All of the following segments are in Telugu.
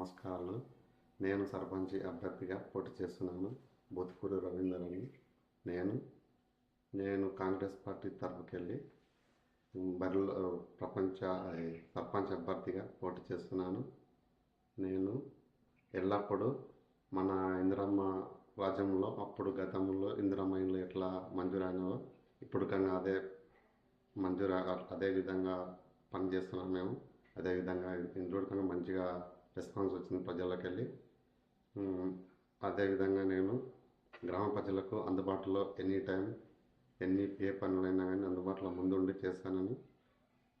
నమస్కారాలు. నేను సర్పంచ్ అభ్యర్థిగా పోటీ చేస్తున్నాను. బొత్తుకూరు రవీందర్ అని నేను. నేను కాంగ్రెస్ పార్టీ తరపుకెళ్ళి బరిలో ప్రపంచ సర్పంచ్ అభ్యర్థిగా పోటీ చేస్తున్నాను. నేను ఎల్లప్పుడూ మన ఇందిరమ్మ రాజ్యంలో అప్పుడు గతంలో ఇందిరమ్మ ఇండ్లు ఎట్లా మంజూరైనవో ఇప్పుడు కన్నా అదే మంజూరు అదే విధంగా పనిచేస్తున్నాం మేము. అదే విధంగా ఇంట్లో కన్నా మంచిగా రెస్పాన్స్ వచ్చింది ప్రజలకు వెళ్ళి. అదేవిధంగా నేను గ్రామ ప్రజలకు అందుబాటులో ఎనీ టైం ఎన్ని ఏ పనులైనా కానీ అందుబాటులో ముందుండి చేస్తానని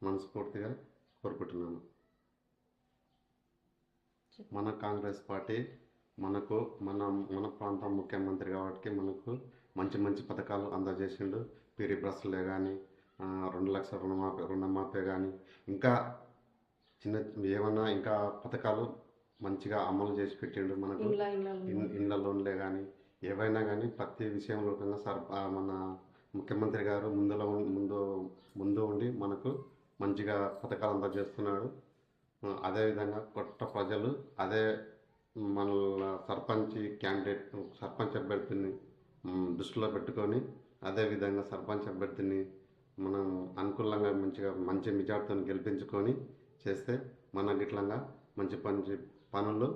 మనస్ఫూర్తిగా కోరుకుంటున్నాను. మన కాంగ్రెస్ పార్టీ మనకు మన మన ప్రాంతం ముఖ్యమంత్రి కాబట్టి మనకు మంచి మంచి పథకాలు అందజేసిండు. పీరి బ్రస్లే కానీ రెండు లక్షల రుణమాఫీ రుణమాఫీ కానీ ఇంకా చిన్న ఏమన్నా ఇంకా పథకాలు మంచిగా అమలు చేసి పెట్టిండు మనకు? ఇండ్ల లోన్లే కానీ ఏవైనా కానీ ప్రతి విషయంలో కన్నా సర్ మన ముఖ్యమంత్రి గారు ముందులో ముందు ముందు ఉండి మనకు మంచిగా పథకాలు అందజేస్తున్నాడు. అదేవిధంగా కొత్త ప్రజలు అదే మన సర్పంచ్ క్యాండిడేట్ సర్పంచ్ అభ్యర్థిని దృష్టిలో పెట్టుకొని అదేవిధంగా సర్పంచ్ అభ్యర్థిని మనం అనుకూలంగా మంచిగా మంచి మెజార్టీతో గెలిపించుకొని చేస్తే మన గిట్లంగా మంచి మంచి పనులు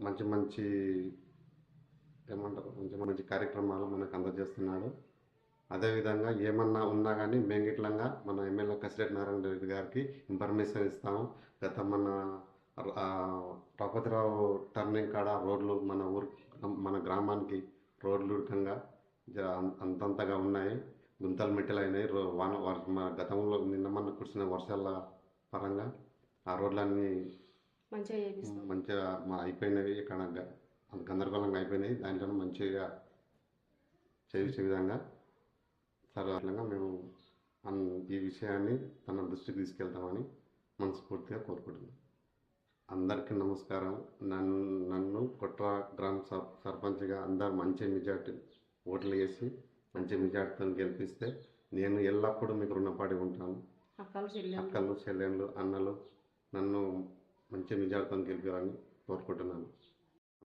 మంచి మంచి ఏమంటారు? మంచి మంచి కార్యక్రమాలు మనకు అందజేస్తున్నాడు. అదేవిధంగా ఏమన్నా ఉన్నా కానీ మేము గిట్లంగా మన ఎమ్మెల్యే కసిరెడ్డి నారాయణ రెడ్డి గారికి ఇన్ఫర్మేషన్ ఇస్తాము గత మన రఘుపతిరావు టర్నింగ్ కాడ రోడ్లు మన ఊరు మన గ్రామానికి రోడ్లు అం- అంతంతగా ఉన్నాయి. గుంతలు మెట్టలు అయినాయి వాన మన గతంలో నిన్న మొన్న కురిసిన వర్షాల పరంగా ఆ రోడ్లన్నీ మంచిగా చేపిస్తాం. మంచిగా మా అయిపోయినవి ఇక్కడ గందరగోళంగా అయిపోయినాయి దాంట్లో మంచిగా చేసే విధంగా సర్వత్రంగా మేము ఈ విషయాన్ని తన దృష్టికి తీసుకెళ్తామని మనస్ఫూర్తిగా కోరుకుంటున్నాం. అందరికీ నమస్కారం. నన్ను నన్ను కుట్ర గ్రామ సర్ సర్పంచ్గా అందరు మంచి మెజార్టీ ఓట్లు వేసి మంచి మెజార్టీతో గెలిపిస్తే నేను ఎల్లప్పుడూ మీకు రుణపడి ఉంటాను. అక్కలు చెల్లెళ్ళు. అన్నలు నన్ను మంచి మెజార్టీతో గెలిపారని కోరుకుంటున్నాను.